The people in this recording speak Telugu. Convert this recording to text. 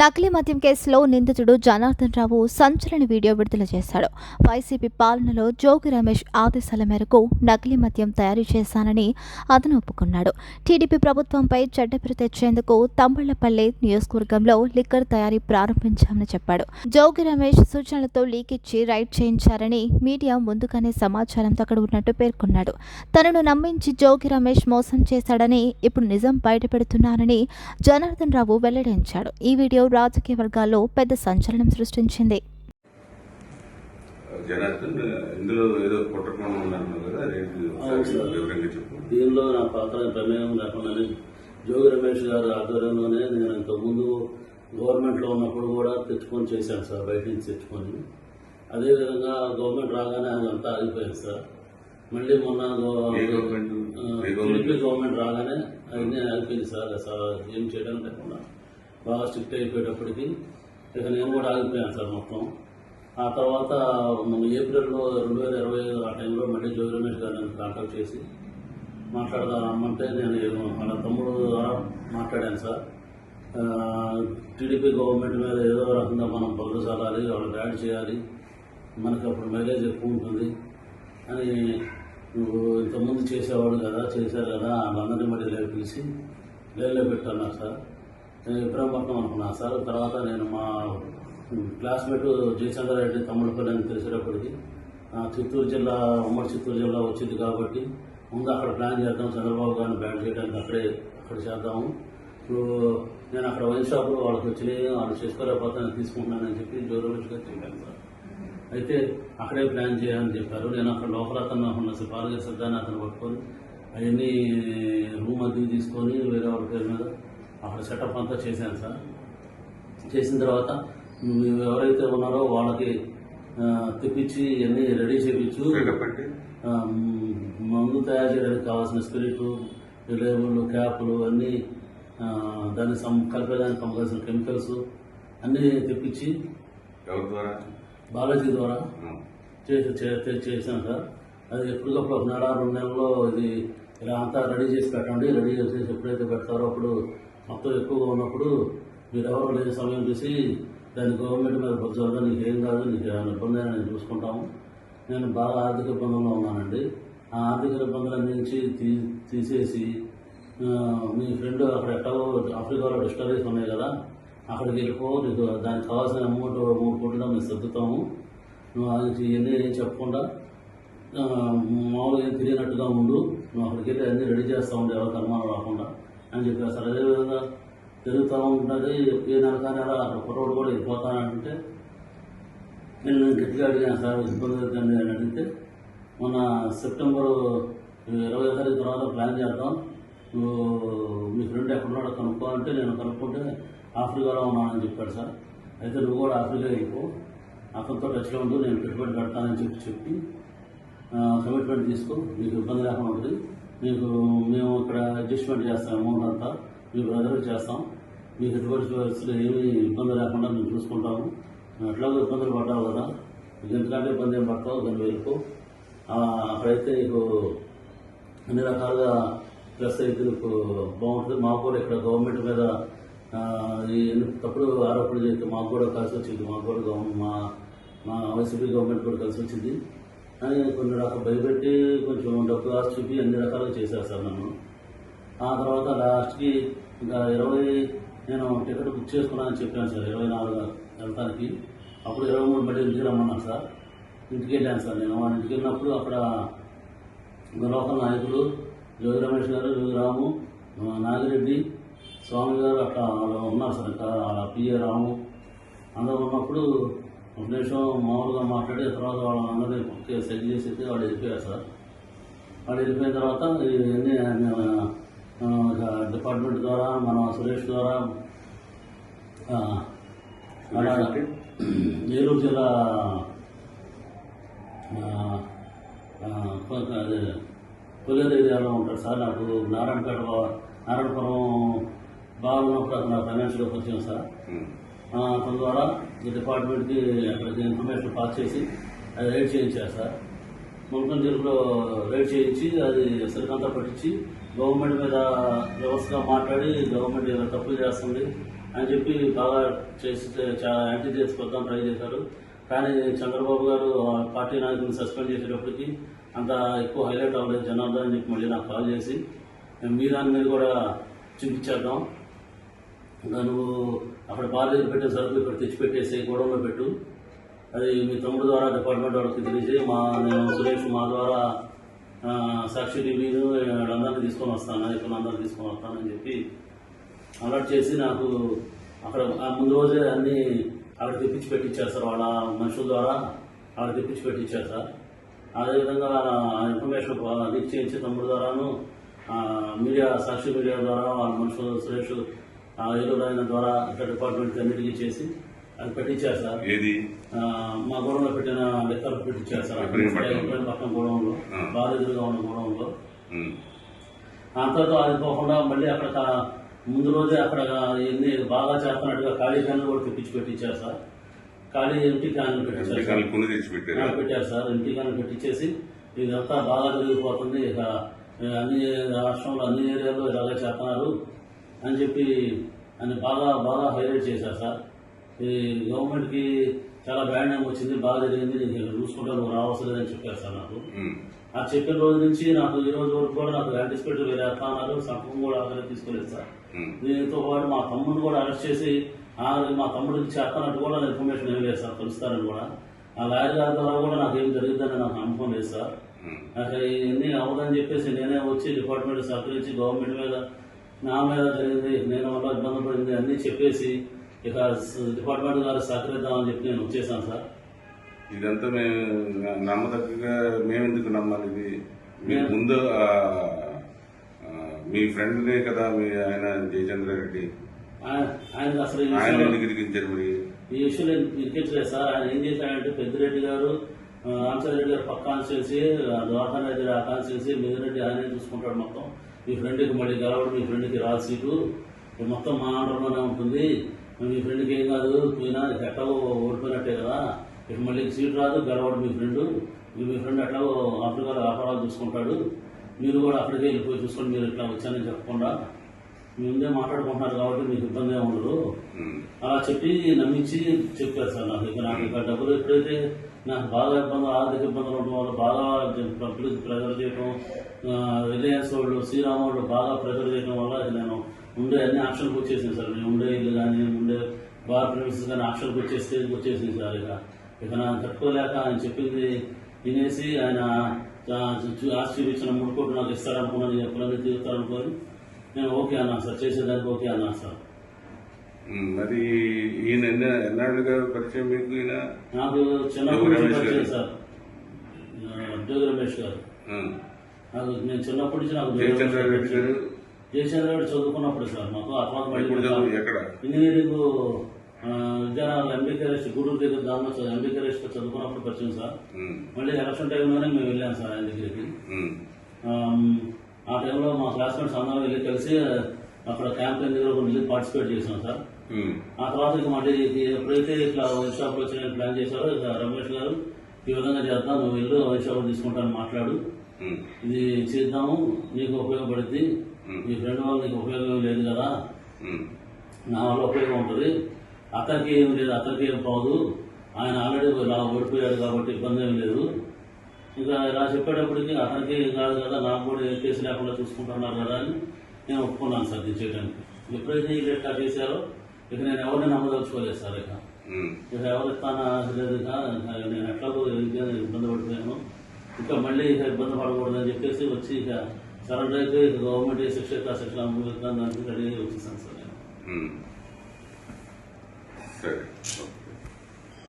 నకిలీ మద్యం కేసులో నిందితుడు జనార్దన్ రావు సంచలన వీడియో విడుదల చేశాడు. వైసీపీ పాలనలో జోగి రమేష్ ఆదేశాల మేరకు నకిలీ మద్యం తయారు చేశానని అతను ఒప్పుకున్నాడు. టీడీపీ ప్రభుత్వంపై చెడ్డపేరు తెచ్చేందుకు తంబళ్ళపల్లి నియోజకవర్గంలో లిక్కర్ తయారీ ప్రారంభించామని చెప్పాడు. జోగి రమేష్ సూచనలతో లీక్ ఇచ్చి రైడ్ చేయించారని మీడియా ముందుగానే సమాచారంతో అక్కడ ఉన్నట్టు పేర్కొన్నాడు. తనను నమ్మించి జోగి రమేష్ మోసం చేశాడని ఇప్పుడు నిజం బయటపెడుతున్నానని జనార్దన్ రావు వెల్లడించాడు. ఈ వీడియో రాజకీయ వర్గాల్లో పెద్ద సంచలనం సృష్టించింది జనార్దన్ ఇందులో ఏదో కుట్రకోణం ఉందన్నారు కదా అదేంటి అవును సార్. వివరంగా చెప్పు దీనిలో నా పాత్ర ప్రమేయం లేకుండానే జోగి రమేష్ గారి ఆధ్వర్యంలోనే నేను ఇంతకుముందు గవర్నమెంట్లో ఉన్నప్పుడు కూడా తెచ్చుకొని చేశాను సార్ బయట నుంచి తెచ్చుకొని అదేవిధంగా గవర్నమెంట్ రాగానే అదంతా ఆగిపోయింది సార్ మళ్ళీ మొన్న గవర్నమెంట్? గవర్నమెంట్? రాగానే అన్నీ ఆగిపోయింది సార్ ఏం చేయడం లేకుండా బాగా స్ట్రిక్ట్ అయిపోయేటప్పటికి ఇక నేను కూడా ఆగిపోయాను సార్ మొత్తం. ఆ తర్వాత మన ఏప్రిల్లో రెండు వేల ఇరవై ఐదు ఆ టైంలో మళ్ళీ జోగి రమేష్ గారు నన్ను కాంటాక్ట్ చేసి మాట్లాడదాం రమ్మంటే నేను మన తమ్ముడు ద్వారా మాట్లాడాను సార్. టీడీపీ గవర్నమెంట్ మీద ఏదో రకంగా మనం బదులు చల్లాలి వాళ్ళని యాడ్ చేయాలి మనకి అప్పుడు మైలేజ్ ఎక్కువ ఉంటుంది అని నువ్వు ఇంతకుముందు చేసేవాడు కదా చేశారు కదా వాళ్ళందరినీ మళ్ళీ పిలిచి లైన్లో పెట్టాను సార్. నేను ఇబ్రాహీంపట్నం అనుకున్నాను సార్. తర్వాత నేను మా క్లాస్మేట్ జయచంద్ర రెడ్డి తమ్ముడిపల్లి అని తెలిసేటప్పటికి చిత్తూరు జిల్లా ఉమ్మడి చిత్తూరు జిల్లా వచ్చింది కాబట్టి ముందు అక్కడ ప్లాన్ చేద్దాం చంద్రబాబు గారిని బ్యాన్ చేయడానికి అక్కడే అక్కడ చేద్దాము. ఇప్పుడు నేను అక్కడ వైన్ షాప్లో వాళ్ళకి వచ్చినాయి వాళ్ళు చేసుకోలేకపోతే నేను తీసుకుంటున్నానని చెప్పి జోరోజుగా చెప్పాను సార్. అయితే అక్కడే ప్లాన్ చేయాలని చెప్పారు. నేను అక్కడ లోపల అతను ఉన్న పాలగా చేసేదాన్ని అతను పట్టుకొని అవన్నీ రూమ్ అది తీసుకొని వేరే వాళ్ళ పేరు మీద అక్కడ సెటప్ అంతా చేశాను సార్. చేసిన తర్వాత మీరు ఎవరైతే ఉన్నారో వాళ్ళకి తెప్పించి అన్నీ రెడీ చేయించు మందు తయారు చేయడానికి కావాల్సిన స్పిరిట్ లేబుల్ క్యాపులు అన్నీ దాన్ని సం కలిపేదానికి కావాల్సిన కెమికల్స్ అన్నీ తెప్పించి బాలాజీ ద్వారా. చేసి సార్. అది ఎప్పటికప్పుడు ఒక నెల రెండు నెలల్లో ఇది ఇలా అంతా రెడీ చేసి పెట్టండి రెడీ చేసి ఎప్పుడైతే పెడతారో అప్పుడు మొత్తం ఎక్కువగా ఉన్నప్పుడు మీరు ఎవరు లేని సమయం చూసి దాన్ని గవర్నమెంట్ మీద బొజ్జాలి నీకు ఏం కాదు నీకు ఏమైనా ఇబ్బంది అయినా నేను చూసుకుంటాము. నేను బాగా ఆర్థిక ఇబ్బందుల్లో ఉన్నానండి. ఆ ఆర్థిక ఇబ్బందుల నుంచి తీ తీసేసి మీ ఫ్రెండ్ అక్కడ ఎక్కడో ఆఫ్రికాలో డిస్టరీస్ ఉన్నాయి కదా అక్కడికి వెళ్ళిపో నీకు దానికి కావాల్సిన అమౌంట్ మూడు కోట్లు మేము సర్దుతాము. నువ్వు అది ఇవన్నీ ఏం చెప్పకుండా మామూలుగా ఏం తెలియనట్టుగా ఉండు. నువ్వు అక్కడికి వెళ్ళి అన్నీ రెడీ చేస్తూ ఉండే ఎవరికి అనుమానం రాకుండా. అని చెప్పారు అదేవిధంగా జరుగుతూ ఉంటుంది. ఏ నెల కానీ నెల అక్కడ కుర్రోడు కూడా వెళ్ళిపోతానంటే నేను గట్టిగా అడిగాను సార్ ఇబ్బంది అవుతుంది అని అడిగితే మొన్న సెప్టెంబర్ ఇరవై తారీఖు తర్వాత ప్లాన్ చేద్దాం. నువ్వు మీ ఫ్రెండ్ ఎక్కడున్నాడో కనుక్కో అంటే నేను కనుక్కుంటే ఆఫ్రికాలో ఉన్నానని చెప్పాడు సార్. అయితే నువ్వు కూడా ఆఫ్రికా వెళ్ళిపో అతనితో టచ్లో ఉండు నేను పెట్టుబడి పెడతానని చెప్పి చెప్పి కమిట్మెంట్ తీసుకో. నీకు ఇబ్బంది లేకుండా ఉంటుంది. మీకు మేము ఇక్కడ అడ్జస్ట్మెంట్ చేస్తాం అమౌంట్ అంతా. మీ బ్రదర్కి చేస్తాం. మీకు ఎటువంటి పరిస్థితులు ఏమీ ఇబ్బంది లేకుండా మేము చూసుకుంటాము. ఎట్లాగో ఇబ్బందులు పడ్డావు కదా. ఎందుకంటే ఇబ్బంది ఏం పడతావు? దాన్ని వెళ్ళిపో అక్కడైతే నీకు అన్ని రకాలుగా ప్లస్ అయితే నీకు బాగుంటుంది. మాకు కూడా ఇక్కడ గవర్నమెంట్ మీద తప్పుడు ఆరోపణలు చేస్తే మాకు కూడా కలిసి వచ్చింది. మాకు కూడా గవర్నమెంట్ మా మా వైసీపీ గవర్నమెంట్ కూడా కలిసి వచ్చింది. కొన్ని రకాల భయపెట్టి కొంచెం డబ్బు ఆశ చూపి అన్ని రకాలుగా చేశారు సార్ నన్ను. ఆ తర్వాత లాస్ట్కి ఇంకా ఇరవై నేను టికెట్ బుక్ చేసుకున్నానని చెప్పాను సార్ ఇరవై నాలుగు వెళ్తానికి. అప్పుడు ఇరవై మూడు మళ్ళీ ఇంటికి రమ్మన్నాను సార్. ఇంటికి వెళ్ళాను సార్ నేను. వాళ్ళ ఇంటికి వెళ్ళినప్పుడు అక్కడ లోకల్ నాయకులు జోగి రమేష్ గారు జోగి రాము నాగిరెడ్డి స్వామి గారు అట్లా ఉన్నారు సార్ ఇంకా వాళ్ళ పిఏ రాము. అందరూ ఉన్నప్పుడు నిమిషం మామూలుగా మాట్లాడి తర్వాత వాళ్ళందరినీ ఒకే సెట్ చేసేసి వాళ్ళు వెళ్ళిపోయారు సార్. వాళ్ళు వెళ్ళిపోయిన తర్వాత ఇవన్నీ డిపార్ట్మెంట్ ద్వారా మన సురేష్ ద్వారా ఏలూరు జిల్లా అదే కొల్లేరు ఏరియాలో ఉంటాడు సార్. నాకు నారాయణపేట నారాయణపురం బాగున్నప్పుడు అతను ఫైనాన్షియల్గా వచ్చాం సార్. అతని ద్వారా ఈ డిపార్ట్మెంట్కి అక్కడికి ఇన్ఫర్మేషన్ పాస్ చేసి అది రైడ్ చేయించారు సార్. ముల్కం జైలులో రైడ్ చేయించి అది సరికంతా పట్టించి గవర్నమెంట్ మీద వ్యవస్థగా మాట్లాడి గవర్నమెంట్ ఇలా తప్పులు చేస్తుంది అని చెప్పి బాగా చేసి చాలా యాంటీ చేసుకొద్దాం ట్రై చేశారు. కానీ చంద్రబాబు గారు ఆ పార్టీ నాయకులను సస్పెండ్ చేసేటప్పటికి అంత ఎక్కువ హైలైట్ అవ్వలేదు జనార్దన్ అని చెప్పి మళ్ళీ నాకు కాల్ చేసి మీ దాని మీద కూడా చూపించేద్దాం నువ్వు అక్కడ బాధ్యత పెట్టే సరుకులు ఇక్కడ తెచ్చిపెట్టేసి గొడవలో పెట్టు. అది మీ తమ్ముడు ద్వారా డిపార్ట్మెంట్ వాళ్ళకి తెలిసి మా నేను సురేష్ మా ద్వారా సాక్షి టీవీను అందరినీ తీసుకొని వస్తాను నాయకులు అందరినీ తీసుకొని వస్తానని చెప్పి అలర్ట్ చేసి నాకు అక్కడ ఆ ముందు రోజే అన్ని అక్కడ తెప్పించి పెట్టించారు సార్. వాళ్ళ మనుషుల ద్వారా అక్కడ తెప్పించి పెట్టించారు సార్. అదేవిధంగా ఇన్ఫర్మేషన్ లీక్ చేయించి తమ్ముడు ద్వారాను మీడియా సాక్షి మీడియా ద్వారా వాళ్ళ మనుషులు సురేష్ ఏలూరు ఆయన ద్వారా ఇట్లా డిపార్ట్మెంట్ అన్నిటికీ చేసి అది పెట్టించారు సార్. ఏది? మా గోడంలో పెట్టిన లెక్కలు పెట్టించారు సార్. పక్కన గోడంలో. బాగా ఎదురుగా ఉన్న గోడంలో. అంతతో ఆగిపోకుండా మళ్ళీ అక్కడ ముందు రోజే అక్కడ ఎన్ని బాగా చేస్తున్నట్టుగా ఖాళీ క్యాన్లు కూడా తెప్పించి పెట్టించారు సార్. ఖాళీ ఎంటీ క్యాన్లు పెట్టించారు పెట్టారు సార్. ఎంటీ క్యాన్లు పెట్టించేసి ఇదంతా బాగా జరిగిపోతుంది. ఇక అన్ని రాష్ట్రంలో అన్ని ఏరియాల్లో ఇలాగే చేస్తున్నారు అని చెప్పి అని బాగా బాగా హైలైట్ చేశారు సార్ ఈ గవర్నమెంట్కి చాలా బ్యాడ్ నేమ్ వచ్చింది బాగా జరిగింది నీకు చూసుకుంటా నువ్వు రావాల్సి లేదని చెప్పారు సార్ నాకు. ఆ చెప్పిన రోజు నుంచి నాకు ఈ రోజు వరకు కూడా నాకు యాంటిసిపేట్ వేరే అన్నారు సంపకం కూడా అక్కడ తీసుకోలేదు సార్. దీంతో పాటు మా తమ్ముడిని కూడా అరెస్ట్ చేసి ఆ మా తమ్ముడికి చేస్తానట్టు కూడా ఇన్ఫర్మేషన్ ఏం లేదు సార్ తెలుస్తారని కూడా ఆ లాయర్ గారి ద్వారా కూడా నాకు ఏం జరిగిందని నాకు నమ్మకం లేదు సార్. నాకు ఇవన్నీ అవ్వదని చెప్పేసి నేనే వచ్చి డిపార్ట్మెంట్ సహకరించి గవర్నమెంట్ మీద నా మీద జరిగింది నేను వల్ల ఇబ్బంది పడింది అన్నీ చెప్పేసి ఇక డిపార్ట్మెంట్ గారు సహకరిద్దామని చెప్పి నేను వచ్చేసాను సార్. ఇదంతా మేము నమ్మదగ్గగా మేము ఎందుకు నమ్మాలి ఇది? మీకు ముందు మీ ఫ్రెండ్నే కదా మీ ఆయన జయచంద్ర రెడ్డి. ఆయన అసలు ఈ ఆయన ఎందుకు ఇరికించారు మరి? ఈ విషయంలో ఇరికించలేదు సార్. ఆయన ఏం చేశాడంటే పెద్దిరెడ్డి గారు రామచంద్రెడ్డి గారు పక్క కాన్స్టిట్యున్సీ దోహన్ రెడ్డి ఆ కాన్స్టిట్యున్సీ మిగిలిరెడ్డి ఆయనే చూసుకుంటాడు మొత్తం. మీ ఫ్రెండ్కి మళ్ళీ గెలవడం మీ ఫ్రెండ్కి రాదు సీటు. మొత్తం మా ఆర్డర్లోనే ఉంటుంది. మీ ఫ్రెండ్కి ఏం కాదు. పోయినా ఎట్లా ఎట్లాగో ఓడిపోయినట్టే కదా. ఇక మళ్ళీ సీట్ రాదు గెలవడం మీ ఫ్రెండ్. మీ ఫ్రెండ్ ఎట్లాగో గారు వ్యాపారాలు చూసుకుంటాడు. మీరు కూడా అక్కడికి వెళ్ళిపోయి చూసుకొని మీరు ఇట్లా వచ్చానని చెప్పకుండా మీ ముందే మాట్లాడుకుంటున్నారు కాబట్టి మీకు ఇబ్బంది ఉండదు. అలా చెప్పి నమ్మించి చెప్పారు సార్ నాకు ఇక నాకు ఇక డబ్బులు ఎప్పుడైతే నాకు బాగా ఇబ్బంది ఆర్థిక ఇబ్బందులు ఉండడం వల్ల బాగా పబ్లిక్ ప్రెజర్ చేయడం రిలయన్స్ వాళ్ళు శ్రీరామ్ వాళ్ళు బాగా ప్రెజర్ చేయడం వల్ల నేను ఉండే అన్ని ఆప్షన్కి వచ్చేసింది సార్. నేను ఉండే ఇల్లు కానీ ఉండే బార్ ప్రిమిసెస్ కానీ ఆప్షన్కి వచ్చే స్టేజ్కి వచ్చేసింది సార్ ఇక. ఇక నాకు తట్టుకోలేక ఆయన చెప్పింది వినేసి ఆయన ఆ, చూ- ఆస్తి ఇచ్చిన మూడు కోట్లు నాకు ఇస్తారనుకున్నాను ఎప్పుడైనా తీరుతారనుకొని నేను ఓకే అన్నా సార్ చేసేదానికి ఓకే అన్నా సార్. మరి ఈయన ఎన్న ఎన్నాళ్ళుగా పరిచయం మీకు ఈయన? నాకు చిన్నప్పటి జోగి నుంచి పరిచయం. సార్. జోగి రమేష్ గారు. నాకు నేను చిన్నప్పటి నుంచి నాకు జయచంద్ర రెడ్డి గారు జయచంద్ర రెడ్డి చదువుకున్నప్పుడు సార్ మాకు ఎక్కడ? Engineering Vidyanagar M B K rest Gudur దగ్గర దానిలో చదువు ఎంబీకే రెస్ట్ చదువుకున్నప్పుడు పరిచయం సార్. మళ్ళీ ఎలక్షన్ టైంలోనే మేము వెళ్ళాం సార్ ఆయన దగ్గరికి. ఆ టైంలో మా క్లాస్మేట్స్ అందరం వెళ్ళి కలిసి అక్కడ క్యాంపెయిన్ దగ్గర వెళ్ళి పార్టిసిపేట్ చేసాం సార్. ఆ తర్వాత ఇక మళ్ళీ ఎప్పుడైతే ఇట్లా వైన్ షాప్ వచ్చిన ప్లాన్ చేశారో ఇక రమేష్ గారు ఈ విధంగా చేద్దాం నువ్వు వెళ్ళు వైన్ షాప్ తీసుకుంటాను మాట్లాడు. ఇది చేద్దాము నీకు ఉపయోగపడుద్ది. నీ ఫ్రెండ్ వాళ్ళు నీకు ఉపయోగం లేదు కదా. నా వల్ల ఉపయోగం ఉంటుంది అతనికి ఏం లేదు అతనికి ఏం పోదు ఆయన ఆల్రెడీ ఇలా ఓడిపోయాడు కాబట్టి ఇబ్బంది ఏం లేదు ఇంకా ఇలా చెప్పేటప్పటికి అతనికి కాదు కదా నాకు కూడా ఏ కేసు లేకుండా చూసుకుంటున్నారు కదా అని నేను ఒప్పుకున్నాను సార్ ఇది చేయడానికి ఎప్పుడైతే వీళ్ళు ఇట్లా చేశారో ఇక నేను ఎవరిని నమ్మదలుచుకోలేదు సార్ ఇక. ఇక ఎవరు ఇస్తానా లేదు ఇక నేను ఎట్లాగో ఇంకేం ఇబ్బంది పడిపోయాను ఇంకా మళ్ళీ ఇక ఇబ్బంది పడకూడదని చెప్పేసి వచ్చి ఇక సరెండర్ అయితే గవర్నమెంట్ శిక్ష అయితే ఆ శిక్ష అనుభవిస్తాను దానికి రెడీ వచ్చేసాను సార్ నేను.